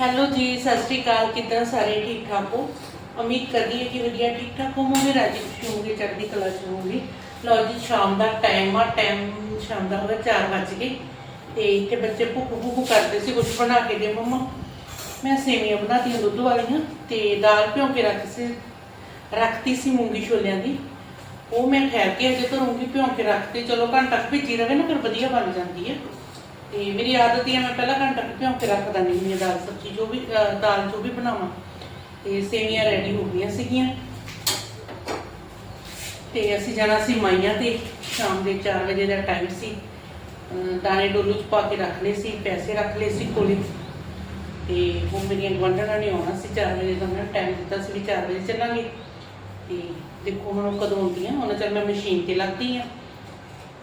Hello ਜੀ, ਸਤਿ ਸ਼੍ਰੀ ਅਕਾਲ। ਕਿੱਦਾਂ ਸਾਰੇ ਠੀਕ ਠਾਕ ਹੋ? ਉਮੀਦ ਕਰਦੀ ਹੈ ਕਿ ਵਧੀਆ, ਠੀਕ ਠਾਕ ਹੋਵੋਗੇ। ਰਾਜੀ ਖੁਸ਼ੀ ਹੋਵੋਗੇ, ਚੜ੍ਹਦੀ ਕਲਾ ਚ ਹੋਵੋਗੇ। ਲਓ ਜੀ, ਸ਼ਾਮ ਦਾ ਟਾਈਮ ਆ। ਟਾਈਮ ਸ਼ਾਮ ਦਾ ਹੋ ਗਿਆ 4 ਵਜ ਗਏ। ਤੇ ਇੱਥੇ ਬੱਚੇ ਭੁੱਖ ਭੁੱਖ ਕਰਦੇ ਸੀ ਕੁਝ ਬਣਾ ਕੇ ਦੇ ਮੰਮਾ। ਮੈਂ ਸੇਵੀਆਂ ਬਣਾਤੀਆਂ ਦੁੱਧ ਵਾਲੀਆਂ ਤੇ ਦਾਲ ਭਿਉਂ ਕੇ ਰੱਖ ਸੀ। ਰੱਖਤੀ ਸੀ ਮੂੰਗੀ ਛੋਲਿਆਂ ਦੀ। ਉਹ ਮੈਂ ਠਹਿਰ ਕੇ ਅਜੇ ਧਰੂੰਗੀ, ਭਿਉਂ ਕੇ ਰੱਖਤੀ। ਚਲੋ ਘੰਟਾ ਕੁ ਭਿੱਜੀ ਰਵੇ ਨਾ, ਫਿਰ ਵਧੀਆ ਬਣ ਜਾਂਦੀ ਹੈ। ਤੇ ਮੇਰੀ ਆਦਤ ਹੀ ਹੈ, ਮੈਂ ਪਹਿਲਾਂ ਘੰਟਾ ਕੁ ਭਿਉਂ ਕੇ ਰੱਖ ਦਿੰਦੀ ਹੁੰਦੀ ਹਾਂ ਦਾਲ ਸਬਜ਼ੀ, ਜੋ ਵੀ, ਅਹ, ਦਾਲ ਜੋ ਵੀ ਬਣਾਵਾਂ। ਤੇ ਸੇਵੀਆਂ ਰੈਡੀ ਹੋ ਗਈਆਂ ਸੀਗੀਆਂ। ਤੇ ਅਸੀਂ ਜਾਣਾ ਸੀ ਮਾਈਆਂ ਤੇ, ਸ਼ਾਮ ਦੇ 4 ਵਜੇ ਦਾ ਟਾਈਮ ਸੀ। ਅਹ, ਦਾਣੇ ਡੋਲੂ ਚ ਪਾ ਕੇ ਰੱਖ ਲਏ ਸੀ, ਪੈਸੇ ਰੱਖ ਲਏ ਸੀ ਕੋਲੇ। ਤੇ ਹੁਣ ਮੇਰੀਆਂ ਗਵੰਡਣਾ ਨੇ ਆਉਣਾ ਸੀ 4 ਵਜੇ ਦਾ, ਉਹਨਾਂ ਨੇ ਟਾਈਮ ਦਿੱਤਾ ਸੀ ਵੀ 4 ਵਜੇ ਚੱਲਾਂਗੇ। ਤੇ ਦੇਖੋ ਹੁਣ ਉਹ ਕਦੋਂ ਆਉਂਦੀਆਂ, ਉਹਨਾਂ ਚੱਲ ਮੈਂ ਮਸ਼ੀਨ ਤੇ ਲੱਗਦੀ ਆ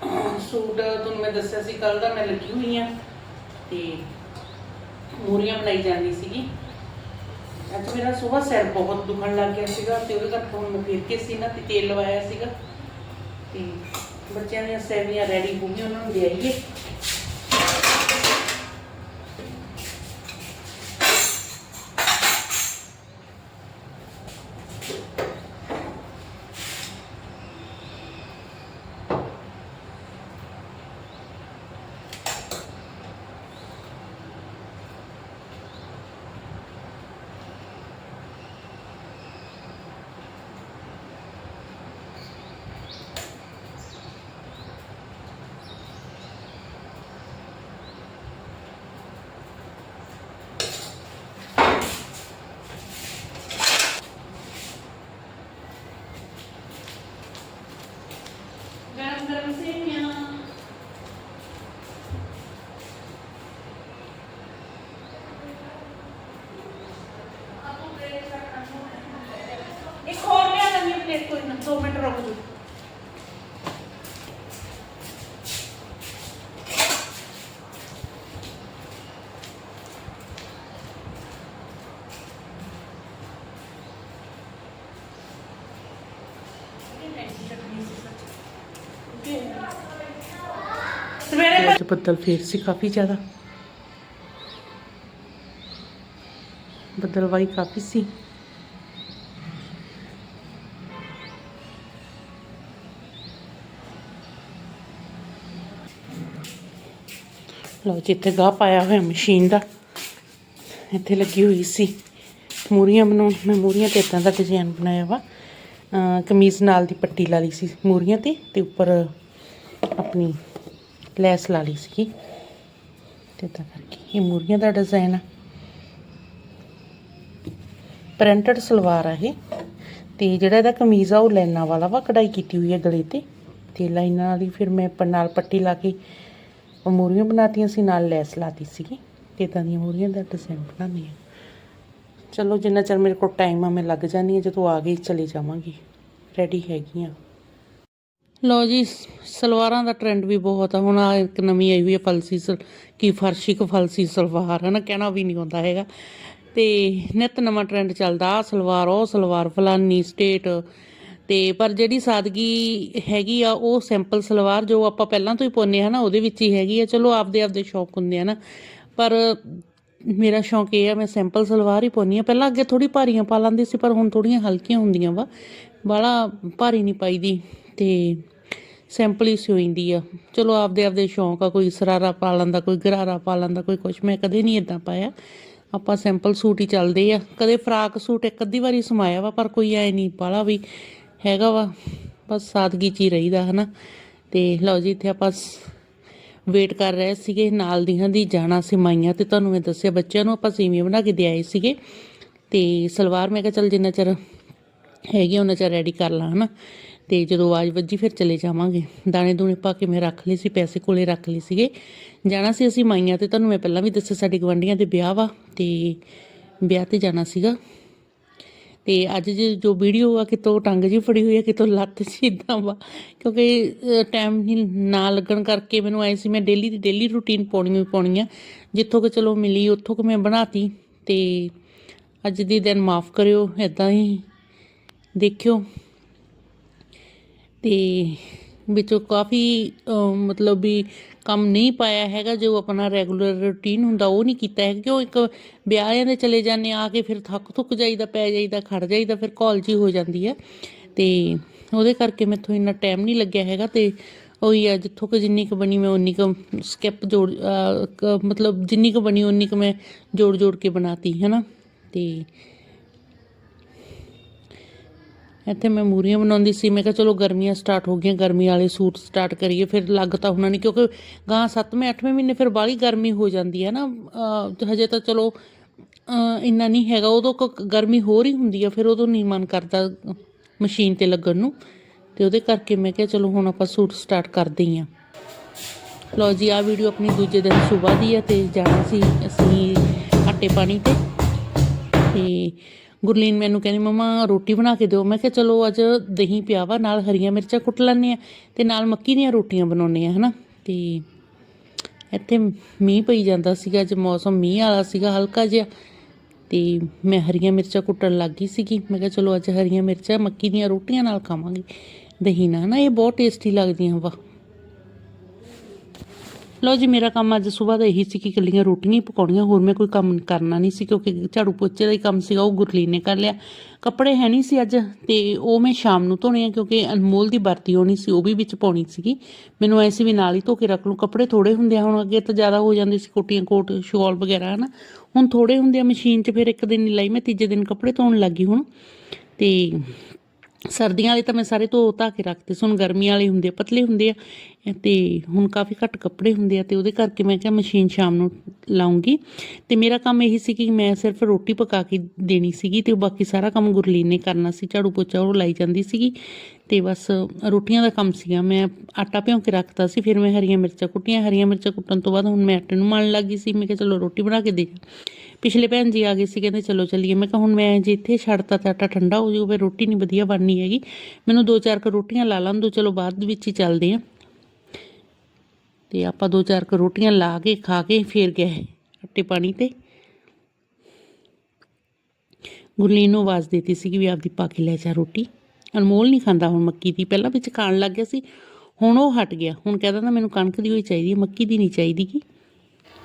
ਸੂਟ ਤੁਹਾਨੂੰ ਮੈਂ ਦੱਸਿਆ ਸੀ ਕੱਲ ਦਾ ਮੈਂ ਲੱਗੀ ਹੋਈ ਆ ਤੇ ਮੂਰੀਆਂ ਬਣਾਈ ਜਾਂਦੀ ਸੀਗੀ। ਅੱਜ ਮੇਰਾ ਸਵੇਰ ਸਿਰ ਬਹੁਤ ਦੁਖਣ ਲੱਗ ਗਿਆ ਸੀਗਾ ਤੇ ਉਹਦੇ ਕਰਕੇ ਹੁਣ ਮੈਂ ਫਿਰ ਕੇ ਸੀ ਨਾ ਤੇ ਤੇਲ ਲਵਾਇਆ ਸੀਗਾ। ਤੇ ਬੱਚਿਆਂ ਦੀਆਂ ਸੇਵੀਆਂ ਰੈਡੀ ਹੋ ਗਈਆਂ, ਉਹਨਾਂ ਨੂੰ ਦੇ ਆਈਏ ਗਰਮ ਗਰਮ ਸੇਵੀਆਂ ਇੱਕ ਹੋਰ ਲਿਆ ਲੈਣੀ ਪਲੇਟ ਕੋਈ ਨਾ 2 ਮਿੰਟ ਰੁਕ ਜਾਓ ਸਵੇਰੇ ਅੱਜ ਬੱਦਲ ਫੇਰ ਸੀ ਲਓ ਜਿੱਥੇ ਗਾਹ ਪਾਇਆ ਹੋਇਆ ਮਸ਼ੀਨ ਦਾ। ਇੱਥੇ ਲੱਗੀ ਹੋਈ ਸੀ। ਮੂਰੀਆਂ ਬਣਾਉਣ ਮੈਂ ਮੂਰੀਆਂ ਤੇ ਇਦਾਂ ਦਾ ਡਿਜ਼ਾਈਨ ਬਣਾਇਆ ਵਾ। ਕਮੀਜ਼ ਨਾਲ ਦੀ ਪੱਟੀ ਲਾ ਲਈ ਸੀ ਮੂਰੀਆਂ ਤੇ ਤੇ ਉੱਪਰ ਆਪਣੀ ਲੈਸ ਲਾ ਲਈ ਸੀਗੀ। ਤੇ ਤਾਂ ਕਰਕੇ ਇਹ ਮੂਰੀਆਂ ਦਾ ਡਿਜ਼ਾਈਨ ਆ। ਪ੍ਰਿੰਟਡ ਸਲਵਾਰ ਆ ਇਹ। ਤੇ ਜਿਹੜਾ ਇਹਦਾ ਕਮੀਜ਼ ਆ ਉਹ ਲਾਈਨਾਂ ਵਾਲਾ ਵਾ, ਕਢਾਈ ਕੀਤੀ ਹੋਈ ਹੈ ਗਲੇ ਤੇ। ਤੇ ਲਾਈਨਾਂ ਵਾਲੀ ਫਿਰ ਮੈਂ ਨਾਲ ਪੱਟੀ ਲਾ ਕੇ ਮੂਰੀਆਂ ਬਣਾਤੀਆਂ ਸੀ, ਨਾਲ ਲੈਸ ਲਾਤੀ ਸੀਗੀ। ਤੇ ਤਾਂ ਦੀਆਂ ਮੂਰੀਆਂ ਦਾ ਡਿਜ਼ਾਈਨ ਬਣਾਉਂਦੀ ਆ ਚਲੋ, ਜਿੰਨਾ ਚਿਰ ਮੇਰੇ ਕੋਲ ਟਾਈਮ ਆ, ਮੈਂ ਲੱਗ ਜਾਂਦੀ ਆ ਜਦੋਂ ਆ ਗਈ, ਚਲੇ ਜਾਵਾਂਗੀ। ਰੈਡੀ ਹੈਗੀ ਆ ਲਓ ਜੀ ਸਲਵਾਰਾਂ ਦਾ ਟ੍ਰੈਂਡ ਵੀ ਬਹੁਤ ਆ। ਹੁਣ ਆ ਇੱਕ ਨਵੀਂ ਆਈ ਹੋਈ ਹੈ ਫਲਸੀ ਸਲ, ਕੀ ਫਰਸ਼ੀ ਕ ਫਲਸੀ ਸਲਵਾਰ ਹੈ ਨਾ ਕਹਿਣਾ ਵੀ ਨਹੀਂ ਹੁੰਦਾ ਹੈਗਾ। ਤੇ ਨਿਤ ਨਵਾਂ ਟ੍ਰੈਂਡ ਚੱਲਦਾ ਆ ਸਲਵਾਰ, ਉਹ ਸਲਵਾਰ, ਫਲਾਨੀ, ਸਟੇਟ ਤੇ ਪਰ ਜਿਹੜੀ ਸਾਦਗੀ ਹੈਗੀ ਆ, ਉਹ ਸਿੰਪਲ ਸਲਵਾਰ ਜੋ ਆਪਾਂ ਪਹਿਲਾਂ ਤੋਂ ਹੀ ਪਾਉਂਦੇ ਹਾਂ ਨਾ, ਉਹਦੇ ਵਿੱਚ ਹੀ ਹੈਗੀ ਆ। ਚਲੋ, ਆਪਦੇ ਆਪਦੇ ਸ਼ੌਕ ਹੁੰਦੇ ਆ ਨਾ। ਪਰ ਮੇਰਾ ਸ਼ੌਂਕ ਇਹ ਆ, ਮੈਂ ਸਿੰਪਲ ਸਲਵਾਰ ਹੀ ਪਾਉਂਦੀ ਆ। ਪਹਿਲਾਂ ਅੱਗੇ ਥੋੜੀ ਭਾਰੀਆਂ ਪਾ ਲੈਂਦੀ ਸੀ, ਪਰ ਹੁਣ ਥੋੜੀਆਂ ਹਲਕੀਆਂ ਹੁੰਦੀਆਂ ਵਾ। ਬਾਹਲਾ ਭਾਰੀ ਨਹੀਂ ਪਾਈਦੀ ਤੇ ਸਿੰਪਲ ਹੀ ਸਿਉਂਦੀ ਆ। ਚਲੋ, ਆਪਦੇ ਆਪਦੇ ਸ਼ੌਂਕ ਆ, ਕੋਈ ਸਰਾਰਾ ਪਾ ਲੈਂਦਾ, ਕੋਈ ਗਰਾਰਾ ਪਾ ਲੈਂਦਾ, ਕੋਈ ਕੁਛ। ਮੈਂ ਕਦੇ ਨਹੀਂ ਇਦਾਂ ਪਾਇਆ। ਆਪਾਂ ਸਿੰਪਲ ਸੂਟ ਹੀ ਚੱਲਦੇ ਆ। ਕਦੇ ਫਰਾਕ ਸੂਟ ਇੱਕ ਅੱਧੀ ਵਾਰੀ ਸਮਾਇਆ ਵਾ, ਪਰ ਕੋਈ ਐ ਨਹੀਂ, ਬਾਹਲਾ ਵੀ ਹੈਗਾ ਵਾ, ਬਸ ਸਾਦਗੀ ਚ ਹੀ ਰਹੀਦਾ, ਹਨਾ। ਤੇ ਲਓ ਜੀ, ਇੱਥੇ ਆਪਾਂ ਵੇਟ ਕਰ ਰਹੇ ਸੀਗੇ, ਨਾਲ ਦੀਆਂ ਦੀ ਜਾਣਾ ਸੀ ਮਾਈਆਂ ਤੇ ਤੁਹਾਨੂੰ ਮੈਂ ਦੱਸਿਆ ਬੱਚਿਆਂ ਨੂੰ ਆਪਾਂ ਸੀਵੀਆਂ ਬਣਾ ਕੇ ਦੇ ਆਏ ਸੀਗੇ। ਤੇ ਸਲਵਾਰ ਮੈਂ ਕਿਹਾ ਚੱਲ ਜਿੰਨਾ ਚਿਰ ਹੈਗੀ ਉਹਨਾਂ ਚਿਰ ਰੈਡੀ ਕਰ ਲਾਂ, ਹਨਾ। ਤੇ ਜਦੋਂ ਆਵਾਜ਼ ਵੱਜੀ, ਫਿਰ ਚਲੇ ਜਾਵਾਂਗੇ। ਦਾਣੇ ਦੂਣੇ ਪਾ ਕੇ ਮੈਂ ਰੱਖ ਲਈ ਸੀ, ਪੈਸੇ ਕੋਲੇ ਰੱਖ ਲਈ ਸੀਗੇ। ਜਾਣਾ ਸੀ ਅਸੀਂ ਮਾਈਆਂ ਤੇ, ਤੁਹਾਨੂੰ ਮੈਂ ਪਹਿਲਾਂ ਵੀ ਦੱਸਿਆ, ਸਾਡੇ ਗਵੰਡੀਆਂ ਦੇ ਵਿਆਹ ਵਾ, ਤੇ ਵਿਆਹ ਤੇ ਜਾਣਾ ਸੀਗਾ। ਤੇ ਅੱਜ ਜੇ ਜੋ ਵੀਡੀਓ ਆ ਕਿਤੋਂ ਟੰਗ ਜੀ ਫੜੀ ਹੋਈ ਆ, ਕਿਤੋਂ ਲੱਤ ਸੀ ਇਦਾਂ ਵਾ। ਕਿਉਂਕਿ ਟਾਈਮ ਨਾ ਲੱਗਣ ਕਰਕੇ ਮੈਨੂੰ ਆਏ ਸੀ, ਮੈਂ ਡੇਲੀ ਦੀ ਡੇਲੀ ਰੂਟੀਨ ਪਾਉਣੀ ਹੀ ਪਾਉਣੀ ਆ ਜਿੱਥੋਂ ਕਿ ਚਲੋ ਮਿਲੀ, ਉੱਥੋਂ ਕਿ ਮੈਂ ਬਣਾਤੀ। ਤੇ ਅੱਜ ਦੀ ਦਿਨ ਮਾਫ ਕਰਿਓ ਇਦਾਂ ਹੀ ਦੇਖਿਓ। ਤੇ ਵਿੱਚੋਂ ਕਾਫੀ ਮਤਲਬ ਵੀ ਕੰਮ ਨਹੀਂ ਪਾਇਆ ਹੈਗਾ, ਜੋ ਆਪਣਾ ਰੈਗੂਲਰ ਰੂਟੀਨ ਹੁੰਦਾ, ਉਹ ਨਹੀਂ ਕੀਤਾ ਹੈ ਉਹ ਇੱਕ ਵਿਆਹਾਂ ਦੇ ਚਲੇ ਜਾਂਦੇ ਆ ਕੇ ਫਿਰ ਥੱਕ ਥੁੱਕ ਜਾਈਦਾ, ਪੈ ਜਾਈਦਾ, ਖੜ ਜਾਈਦਾ, ਫਿਰ ਕਾਲ ਜੀ ਹੋ ਜਾਂਦੀ ਹੈ। ਤੇ ਉਹਦੇ ਕਰਕੇ ਮੈਥੋਂ ਇੰਨਾ ਟਾਈਮ ਨਹੀਂ ਲੱਗਿਆ ਹੈਗਾ ਤੇ ਉਹੀ ਆ, ਜਿੱਥੋਂ ਕੁ ਜਿੰਨੀ ਕੁ ਬਣੀ ਮੈਂ ਉਨੀ ਕੁ ਸਕਿਪ ਜੋੜ ਮਤਲਬ ਜਿੰਨੀ ਕੁ ਬਣੀ ਉਨੀ ਕੁ ਮੈਂ ਜੋੜ ਜੋੜ ਕੇ ਬਣਾਤੀ ਹੈ ਨਾ ਤੇ ਇੱਥੇ ਮੈਂ ਮੂਰੀਆਂ ਬਣਾਉਂਦੀ ਸੀ। ਮੈਂ ਕਿਹਾ ਚਲੋ ਗਰਮੀਆਂ ਸਟਾਰਟ ਹੋ ਗਈਆਂ, ਗਰਮੀ ਵਾਲੇ ਸੂਟ ਸਟਾਰਟ ਕਰੀਏ, ਫਿਰ ਲੱਗ ਤਾਂ ਹੋਣਾ ਨਹੀਂ ਕਿਉਂਕਿ ਗਾਂ 7ਵੇਂ 8ਵੇਂ ਮਹੀਨੇ ਫਿਰ ਬਾਹਲੀ ਗਰਮੀ ਹੋ ਜਾਂਦੀ ਹੈ ਨਾ। ਹਜੇ ਤਾਂ ਚਲੋ ਇੰਨਾ ਨਹੀਂ ਹੈਗਾ। ਉਦੋਂ ਕ- ਗਰਮੀ ਹੋਰ ਹੀ ਹੁੰਦੀ ਆ ਫਿਰ ਉਦੋਂ ਨਹੀਂ ਮਨ ਕਰਦਾ ਮਸ਼ੀਨ ਤੇ ਲੱਗਣ ਨੂੰ। ਤੇ ਉਹਦੇ ਕਰਕੇ ਮੈਂ ਕਿਹਾ ਚਲੋ ਹੁਣ ਆਪਾਂ ਸੂਟ ਸਟਾਰਟ ਕਰਦੇ ਹੀ ਆ ਲਓ ਜੀ ਆ ਵੀਡੀਓ ਆਪਣੀ ਦੂਜੇ ਦਿਨ ਸਵੇਰ ਦੀ ਹੈ ਤੇ ਜਾਣਾ ਸੀ ਅਸੀਂ ਆਟੇ ਪਾਣੀ ਤੇ। ਤੇ ਗੁਰਲੀਨ ਮੈਨੂੰ ਕਹਿੰਦੀ, ਮਮਾ, ਰੋਟੀ ਬਣਾ ਕੇ ਦਿਓ। ਮੈਂ ਕਿਹਾ, ਚਲੋ, ਅੱਜ ਦਹੀਂ ਪਿਆ ਵਾ, ਨਾਲ ਹਰੀਆਂ ਮਿਰਚਾਂ ਕੁੱਟ ਲੈਂਦੇ ਆ ਤੇ ਨਾਲ ਮੱਕੀ ਦੀਆਂ ਰੋਟੀਆਂ ਬਣਾਉਂਦੇ ਆ ਹਨਾ? ਤੇ ਇੱਥੇ ਮੀਂਹ ਪਈ ਜਾਂਦਾ ਸੀਗਾ, ਅੱਜ ਮੌਸਮ ਮੀਂਹ ਵਾਲਾ ਸੀਗਾ, ਹਲਕਾ ਜਿਹਾ। ਤੇ ਮੈਂ ਹਰੀਆਂ ਮਿਰਚਾਂ ਕੁੱਟਣ ਲੱਗ ਗਈ ਸੀਗੀ। ਮੈਂ ਕਿਹਾ, ਚਲੋ, ਅੱਜ ਹਰੀਆਂ ਮਿਰਚਾਂ, ਮੱਕੀ ਦੀਆਂ ਰੋਟੀਆਂ ਨਾਲ ਖਾਵਾਂਗੇ ਦਹੀਂ ਨਾਲ। ਨਾ ਇਹ ਬਹੁਤ ਟੇਸਟੀ ਲੱਗਦੀਆਂ ਵਾ। ਲਓ ਜੀ, ਮੇਰਾ ਕੰਮ ਅੱਜ ਸਵੇਰ ਦਾ ਇਹੀ ਸੀ ਕਿ ਇਕੱਲੀਆਂ ਰੋਟੀਆਂ ਹੀ ਪਕਾਉਣੀਆਂ, ਹੋਰ ਮੈਂ ਕੋਈ ਕੰਮ ਕਰਨਾ ਨਹੀਂ ਸੀ ਕਿਉਂਕਿ ਝਾੜੂ ਪੋਚੇ ਦਾ ਹੀ ਕੰਮ ਸੀਗਾ, ਉਹ ਗੁਰਲੀਨ ਨੇ ਕਰ ਲਿਆ। ਕੱਪੜੇ ਹੈ ਨਹੀਂ ਸੀ ਅੱਜ ਤੇ ਉਹ ਮੈਂ ਸ਼ਾਮ ਨੂੰ ਧੋਣੇ ਆ ਕਿਉਂਕਿ ਅਨਮੋਲ ਦੀ ਵਰਤੀ ਹੋਣੀ ਸੀ, ਉਹ ਵੀ ਵਿੱਚ ਪਾਉਣੀ ਸੀਗੀ। ਮੈਨੂੰ ਐਸੀ ਵੀ ਨਾਲ ਹੀ ਧੋ ਕੇ ਰੱਖ ਲੂੰ ਕੱਪੜੇ ਥੋੜੇ ਹੁੰਦੇ ਆ, ਹੁਣ ਅੱਗੇ ਤਾਂ ਜ਼ਿਆਦਾ ਹੋ ਜਾਂਦੇ ਸੀ ਕੋਟੀਆਂ ਕੋਟ ਸ਼ਾਲ ਵਗੈਰਾ, ਹਨਾ। ਹੁਣ ਥੋੜੇ ਹੁੰਦੇ ਆ, ਮਸ਼ੀਨ 'ਚ ਫਿਰ ਇੱਕ ਦਿਨ ਨਹੀਂ ਲਾਈ, ਮੈਂ ਤੀਜੇ ਦਿਨ ਕੱਪੜੇ ਧੋਣ ਲੱਗੀ ਹੁਣ। ਤੇ ਸਰਦੀਆਂ ਵਾਲੇ ਤਾਂ ਮੈਂ ਸਾਰੇ ਧੋ ਧਾ ਕੇ ਰੱਖਦੇ ਸੀ, ਹੁਣ ਗਰਮੀਆਂ ਵਾਲੇ ਹੁੰਦੇ ਆ, ਪਤਲੇ ਹੁੰਦੇ ਆ, ਤੇ ਹੁਣ ਕਾਫੀ ਘੱਟ ਕੱਪੜੇ ਹੁੰਦੇ ਆ, ਤੇ ਉਹਦੇ ਕਰਕੇ ਮੈਂ ਕਿਹਾ ਮਸ਼ੀਨ ਸ਼ਾਮ ਨੂੰ ਲਾਉਂਗੀ। ਤੇ ਮੇਰਾ ਕੰਮ ਇਹੀ ਸੀ ਕਿ ਮੈਂ ਸਿਰਫ ਰੋਟੀ ਪਕਾ ਕੇ ਦੇਣੀ ਸੀਗੀ ਤੇ ਬਾਕੀ ਸਾਰਾ ਕੰਮ ਗੁਰਲੀਨ ਨੇ ਕਰਨਾ ਸੀ, ਝਾੜੂ ਪੋਚਾ ਉਹ ਲਾਈ ਜਾਂਦੀ ਸੀਗੀ, ਤੇ ਬਸ ਰੋਟੀਆਂ ਦਾ ਕੰਮ ਸੀਗਾ। ਮੈਂ ਆਟਾ ਭਿਉਂ ਕੇ ਰੱਖਤਾ ਸੀ, ਫਿਰ ਮੈਂ ਹਰੀਆਂ ਮਿਰਚਾਂ ਕੁੱਟੀਆਂ, ਹਰੀਆਂ ਮਿਰਚਾਂ ਕੁੱਟਣ ਤੋਂ ਬਾਅਦ ਹੁਣ ਮੈਂ ਆਟੇ ਨੂੰ ਮਲਣ ਲੱਗੀ ਸੀ, ਮੈਂ ਕਿਹਾ ਚਲੋ ਰੋਟੀ ਬਣਾ ਕੇ ਦੇ ਪਿਛਲੇ ਭੈਣ ਜੀ ਆ ਗਏ ਸੀ, ਕਹਿੰਦੇ ਚਲੋ ਚੱਲੀਏ। ਮੈਂ ਕਿਹਾ ਹੁਣ ਮੈਂ ਜੇ ਇੱਥੇ ਛੱਡਤਾ ਤਾਂ ਆਟਾ ਠੰਡਾ ਹੋ ਜਾਊਗਾ ਫਿਰ ਰੋਟੀ ਨਹੀਂ ਵਧੀਆ ਬਣਨੀ ਹੈਗੀ। ਮੈਨੂੰ ਦੋ ਚਾਰ ਕ ਰੋਟੀਆਂ ਲਾ ਲਾਂ ਦੋ, ਚਲੋ ਬਾਅਦ ਵਿੱਚ ਹੀ ਚੱਲਦੇ ਆ ਤੇ ਆਪਾਂ ਦੋ ਚਾਰ ਕ ਰੋਟੀਆਂ ਲਾ ਕੇ, ਖਾ ਕੇ ਫੇਰ ਗਏ ਆਟੇ ਪਾਣੀ ਤੇ। ਗੁਰਲੀਨ ਨੂੰ ਆਵਾਜ਼ ਦਿੱਤੀ ਸੀ ਕਿ ਵੀ ਆਪਦੀ ਪਾ ਕੇ ਲੈ ਜਾ ਰੋਟੀ। ਅਨਮੋਲ ਨਹੀਂ ਖਾਂਦਾ ਹੁਣ ਮੱਕੀ ਦੀ, ਪਹਿਲਾਂ ਵਿੱਚ ਖਾਣ ਲੱਗ ਗਿਆ ਸੀ, ਹੁਣ ਉਹ ਹਟ ਗਿਆ। ਹੁਣ ਕਹਿੰਦਾ ਨਾ ਮੈਨੂੰ ਕਣਕ ਦੀ ਹੋਈ ਚਾਹੀਦੀ ਹੈ ਮੱਕੀ ਦੀ ਨਹੀਂ ਚਾਹੀਦੀ ਕੀ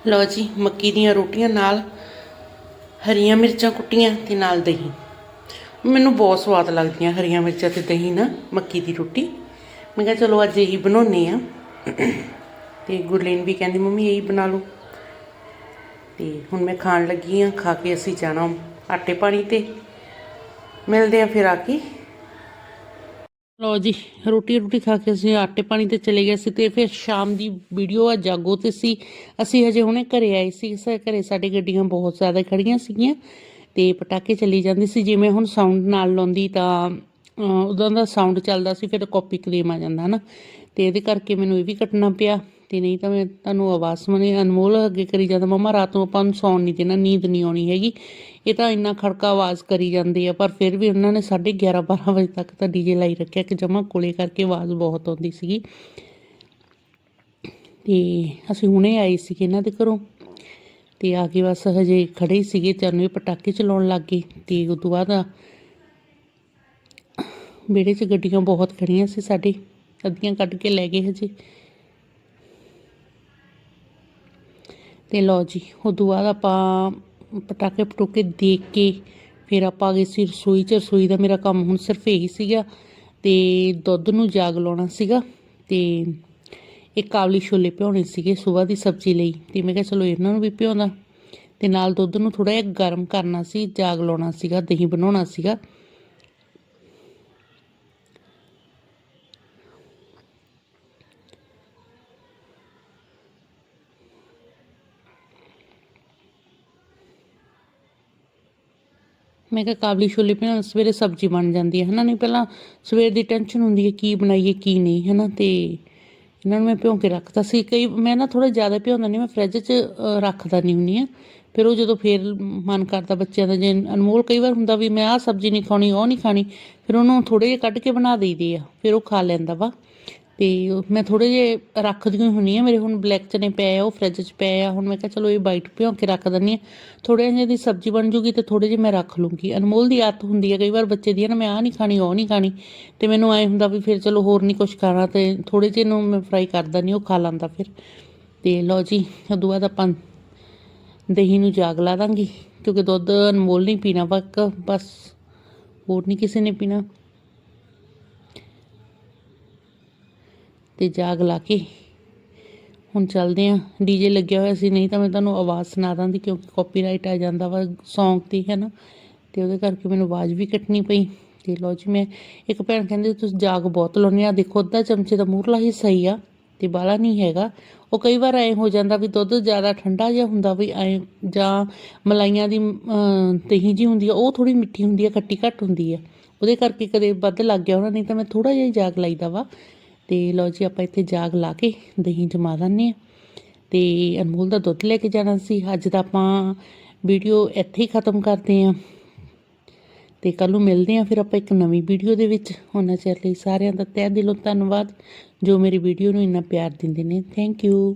ਲਓ ਜੀ, ਮੱਕੀ ਦੀਆਂ ਰੋਟੀਆਂ ਨਾਲ ਹਰੀਆਂ ਮਿਰਚਾਂ ਕੁੱਟੀਆਂ ਤੇ ਨਾਲ ਦਹੀਂ। ਮੈਨੂੰ ਬਹੁਤ ਸਵਾਦ ਲੱਗਦੀਆਂ ਹਰੀਆਂ ਮਿਰਚਾਂ ਤੇ ਦਹੀਂ ਨਾ, ਮੱਕੀ ਦੀ ਰੋਟੀ। ਮੈਂ ਕਿਹਾ ਚਲੋ ਅੱਜ ਇਹੀ ਬਣਾਉਨੇ ਆ ਤੇ ਗੁਰਲੀਨ ਵੀ ਕਹਿੰਦੀ, ਮੰਮੀ, ਇਹੀ ਬਣਾ ਲਓ। ਤੇ ਹੁਣ ਮੈਂ ਖਾਣ ਲੱਗੀ ਆ ਖਾ ਕੇ ਅਸੀਂ ਜਾਣਾ ਆਟੇ ਪਾਣੀ ਤੇ। ਮਿਲਦੇ ਆ ਫਿਰ ਆ ਕੇ। ਲਓ ਜੀ ਰੋਟੀ ਰੋਟੀ ਖਾ ਕੇ ਅਸੀਂ ਆਟੇ ਪਾਣੀ ਤੇ ਚਲੇ ਗਏ ਸੀ ਤੇ ਫਿਰ ਸ਼ਾਮ ਦੀ ਵੀਡੀਓ ਆ ਜਾਗੋ ਤੇ ਸੀ। ਅਸੀਂ ਹਜੇ ਹੁਣੇ ਘਰੇ ਆਏ ਸੀ। ਸ- ਘਰੇ ਸਾਡੇ ਗੱਡੀਆਂ ਬਹੁਤ ਜ਼ਿਆਦਾ ਖੜੀਆਂ ਸੀਗੀਆਂ ਤੇ ਪਟਾਕੇ ਚੱਲੀ ਜਾਂਦੇ ਸੀ। ਜਿਵੇਂ ਹੁਣ ਸਾਊਂਡ ਨਾਲ ਲਾਉਂਦੀ ਤਾਂ ਉਦੋਂ ਦਾ ਸਾਊਂਡ ਚੱਲਦਾ ਸੀ, ਫਿਰ ਕਾਪੀ ਕਲੇਮ ਆ ਜਾਂਦਾ ਹਨਾ। ਤੇ ਇਹਦੇ ਕਰਕੇ ਮੈਨੂੰ ਇਹ ਵੀ ਕੱਟਣਾ ਪਿਆ। ਤੇ ਨਹੀਂ ਤਾਂ ਮੈਂ ਤੁਹਾਨੂੰ ਆਵਾਜ਼ ਸੁਣੀ ਅਨਮੋਲ ਅੱਗੇ ਕਰੀ ਜਾਂਦਾ, ਮਮਾ, ਰਾਤ ਨੂੰ ਆਪਾਂ ਨੂੰ ਸੌਣ ਨਹੀਂ ਦੇਣਾ, ਨੀਂਦ ਨਹੀਂ ਆਉਣੀ ਹੈਗੀ। ਇਹ ਤਾਂ ਇੰਨਾ ਖੜਕਾ ਆਵਾਜ਼ ਕਰੀ ਜਾਂਦੇ ਆ, ਪਰ ਫਿਰ ਵੀ ਉਹਨਾਂ ਨੇ 11:30 12 ਵਜੇ ਤੱਕ ਤਾਂ ਡੀਜੇ ਲਾਈ ਰੱਖਿਆ ਕਿ ਜਮਾ ਕੋਲੇ ਕਰਕੇ ਆਵਾਜ਼ ਬਹੁਤ ਆਉਂਦੀ ਸੀਗੀ। ਤੇ ਅਸੀਂ ਹੁਣੇ ਆਏ ਸੀ ਇਹਨਾਂ ਦੇ ਘਰੋਂ ਤੇ ਆ ਕੇ ਬਸ ਹਜੇ ਖੜੇ ਹੀ ਸੀਗੇ ਚਾਨੂੰ ਇਹ ਪਟਾਕੇ ਚਲਾਉਣ ਲੱਗ ਗਏ। ਤੇ ਉਸ ਤੋਂ ਬਾਅਦ ਵਿਹੜੇ 'ਚ ਗੱਡੀਆਂ ਬਹੁਤ ਖੜੀਆਂ ਸੀ ਸਾਡੇ, ਅੱਧੀਆਂ ਕੱਢ ਕੇ ਲੈ ਗਏ ਹਜੇ। ਤੇ ਲਓ ਜੀ, ਉਹ ਤੋਂ ਬਾਅਦ ਆਪਾਂ ਪਟਾਕੇ ਪਟੂਕੇ ਦੇਖ ਕੇ ਫਿਰ ਆਪਾਂ ਗਏ ਸੀ ਰਸੋਈ 'ਚ। ਰਸੋਈ ਦਾ ਮੇਰਾ ਕੰਮ ਹੁਣ ਸਿਰਫ ਇਹੀ ਸੀਗਾ ਤੇ ਦੁੱਧ ਨੂੰ ਜਾਗ ਲਾਉਣਾ ਸੀਗਾ ਤੇ ਇਹ ਕਾਬਲੀ ਛੋਲੇ ਭਿਉਣੇ ਸੀਗੇ ਸਵੇਰ ਦੀ ਸਬਜ਼ੀ ਲਈ ਤੇ ਮੈਂ ਕਿਹਾ ਚਲੋ ਇਹਨਾਂ ਨੂੰ ਵੀ ਭਿਉਂਦਾ ਤੇ ਨਾਲ ਦੁੱਧ ਨੂੰ ਥੋੜਾ ਜਿਹਾ ਗਰਮ ਕਰਨਾ ਸੀ, ਜਾਗ ਲਾਉਣਾ ਸੀਗਾ, ਦਹੀਂ ਬਣਾਉਣਾ ਸੀਗਾ। ਮੈਂ ਕਿਹਾ ਕਾਬਲੀ ਛੋਲੇ ਬਣਾ ਸਵੇਰੇ ਸਬਜ਼ੀ ਬਣ ਜਾਂਦੀ ਹੈ, ਹਨਾ? ਨਹੀਂ, ਪਹਿਲਾਂ ਸਵੇਰ ਦੀ ਟੈਨਸ਼ਨ ਹੁੰਦੀ ਹੈ, ਕੀ ਬਣਾਈਏ, ਕੀ ਨਹੀਂ, ਹਨਾ? ਤੇ ਇਹਨਾਂ ਨੂੰ ਮੈਂ ਭਿਉਂ ਕੇ ਰੱਖਦਾ ਸੀ। ਕਈ, ਮੈਂ ਨਾ ਥੋੜਾ ਜ਼ਿਆਦਾ ਭਿਉਂਦਾ ਨਹੀਂ, ਮੈਂ ਫਰਿੱਜ 'ਚ ਰੱਖਦਾ ਨਹੀਂ ਹੁੰਨੀ ਆ ਫਿਰ ਉਹ ਜਦੋਂ ਫੇਰ ਮਨ ਕਰਦਾ ਬੱਚਿਆਂ ਦਾ, ਜੇ ਅਨਮੋਲ ਕਈ ਵਾਰ ਹੁੰਦਾ ਵੀ ਮੈਂ ਆਹ ਸਬਜ਼ੀ ਨਹੀਂ ਖਾਣੀ, ਉਹ ਨਹੀਂ ਖਾਣੀ, ਫਿਰ ਉਹਨੂੰ ਥੋੜੇ ਜਿਹੇ ਕੱਢ ਕੇ ਬਣਾ ਦੇਈਦੇ ਆ, ਫਿਰ ਉਹ ਖਾ ਲੈਂਦਾ ਵਾ। ਤੇ ਉਹ ਮੈਂ ਥੋੜੇ ਜੇ ਰੱਖਦੀ ਹੋਈ ਹੁੰਨੀ ਆ ਮੇਰੇ ਹੁਣ ਬਲੈਕ ਚਨੇ ਪਏ ਆ, ਉਹ ਫ੍ਰਿਜ 'ਚ ਪਏ ਆ। ਹੁਣ ਮੈਂ ਕਿਹਾ ਚਲੋ ਇਹ ਵਾਈਟ ਭਿਉਂ ਕੇ ਰੱਖ ਦਿੰਨੀ ਆ ਥੋੜੇ ਜਿਹੇ ਦੀ ਸਬਜ਼ੀ ਬਣ ਜੂਗੀ ਤੇ ਥੋੜੇ ਜਿਹੇ ਮੈਂ ਰੱਖ ਲੂੰਗੀ। ਅਨਮੋਲ ਦੀ ਆਦਤ ਹੁੰਦੀ ਹੈ ਕਈ ਵਾਰ ਬੱਚੇ ਦੀ, ਨਾ ਮੈਂ ਆਹ ਨਹੀਂ ਖਾਣੀ, ਉਹ ਨਹੀਂ ਖਾਣੀ। ਤੇ ਮੈਨੂੰ ਐ ਹੁੰਦਾ ਵੀ ਫਿਰ ਚਲੋ ਹੋਰ ਨਹੀਂ ਕੁਝ ਖਾਣਾ ਤੇ ਥੋੜੇ ਜਿਹੇ ਨੂੰ ਮੈਂ ਫਰਾਈ ਕਰ ਦਿੰਦੀ ਉਹ ਖਾ ਲੈਂਦਾ ਫਿਰ। ਤੇ ਲਓ ਜੀ, ਉਦੋਂ ਬਾਅਦ ਆਪਾਂ ਦਹੀਂ ਨੂੰ ਜਾਗ ਲਾ ਦਾਂਗੀ, ਕਿਉਂਕਿ ਦੁੱਧ ਅਨਮੋਲ ਨਹੀਂ ਪੀਣਾ ਬਕ ਬਸ ਹੋਰ ਨਹੀਂ ਕਿਸੇ ਨੇ ਪੀਣਾ। ਤੇ ਜਾਗ ਲਾ ਕੇ। ਹੁਣ ਚੱਲਦੇ ਆਂ ਡੀਜੇ ਲੱਗਿਆ ਹੋਇਆ ਸੀ। ਨਹੀਂ ਤਾਂ ਮੈਂ ਤੁਹਾਨੂੰ ਆਵਾਜ਼ ਸੁਣਾ ਦਾਂਦੀ ਕਿਉਂਕਿ ਕਾਪੀਰਾਈਟ ਆ ਜਾਂਦਾ ਵਾ Song ਤੇ ਹੈ ਨਾ? ਤੇ ਉਹਦੇ ਕਰਕੇ ਮੈਨੂੰ ਆਵਾਜ਼ ਵੀ ਕੱਟਣੀ ਪਈ। ਤੇ ਲਓ ਜੀ ਮੈਂ ਇੱਕ ਭੈਣ ਕਹਿੰਦੇ ਤੁਸੀਂ ਜਾਗ ਬਹੁਤ ਲਾਉਂਦੇ ਆ ਦੇਖੋ ਅੱਧਾ ਚਮਚੇ ਦਾ ਮੂਹਰਲਾ ਹੀ ਸਹੀ ਆ ਤੇ ਬਾਲਾ ਨਹੀਂ ਹੈਗਾ। ਉਹ ਕਈ ਵਾਰ ਐ ਹੋ ਜਾਂਦਾ ਵੀ ਦੁੱਧ ਜ਼ਿਆਦਾ ਠੰਡਾ ਜਿਹਾ ਹੁੰਦਾ ਵੀ ਐ ਜਾਂ ਮਲਾਈਆਂ ਦੀ ਅਮ, ਦਹੀਂ ਜੀ ਹੁੰਦੀ ਆ ਉਹ ਥੋੜੀ ਮਿੱਠੀ ਹੁੰਦੀ ਆ ਖੱਟੀ ਘੱਟ ਹੁੰਦੀ ਆ। ਉਹਦੇ ਕਰਕੇ ਕਦੇ ਵੱਧ ਲੱਗ ਗਿਆ ਉਹਨਾਂ ਨਹੀਂ ਤਾਂ ਮੈਂ ਥੋੜਾ ਜਿਹਾ ਹੀ ਜਾਗ ਲਾਈਦਾ ਵਾ। ਤੇ ਲਓ ਜੀ, ਆਪਾਂ ਇੱਥੇ ਜਾਗ ਲਾ ਕੇ ਦਹੀਂ ਜਮਾ ਦਿੰਦੇ ਆ ਤੇ ਅਨਮੋਲ ਦਾ ਦੁੱਧ ਲੈ ਕੇ ਜਾਣਾ ਸੀ। ਅੱਜ ਦਾ ਆਪਾਂ ਵੀਡੀਓ ਇੱਥੇ ਹੀ ਖਤਮ ਕਰਦੇ ਆ ਤੇ ਕੱਲ ਨੂੰ ਮਿਲਦੇ ਆ ਫਿਰ ਆਪਾਂ ਇੱਕ ਨਵੀਂ ਵੀਡੀਓ ਦੇ ਵਿੱਚ। ਉਹਨਾਂ ਚਿਰ ਲਈ ਸਾਰਿਆਂ ਦਾ ਤਹਿ ਦਿਲੋਂ ਧੰਨਵਾਦ। ਜੋ ਮੇਰੀ ਵੀਡੀਓ ਨੂੰ ਇੰਨਾ ਪਿਆਰ ਦਿੰਦੇ ਨੇ। Thank you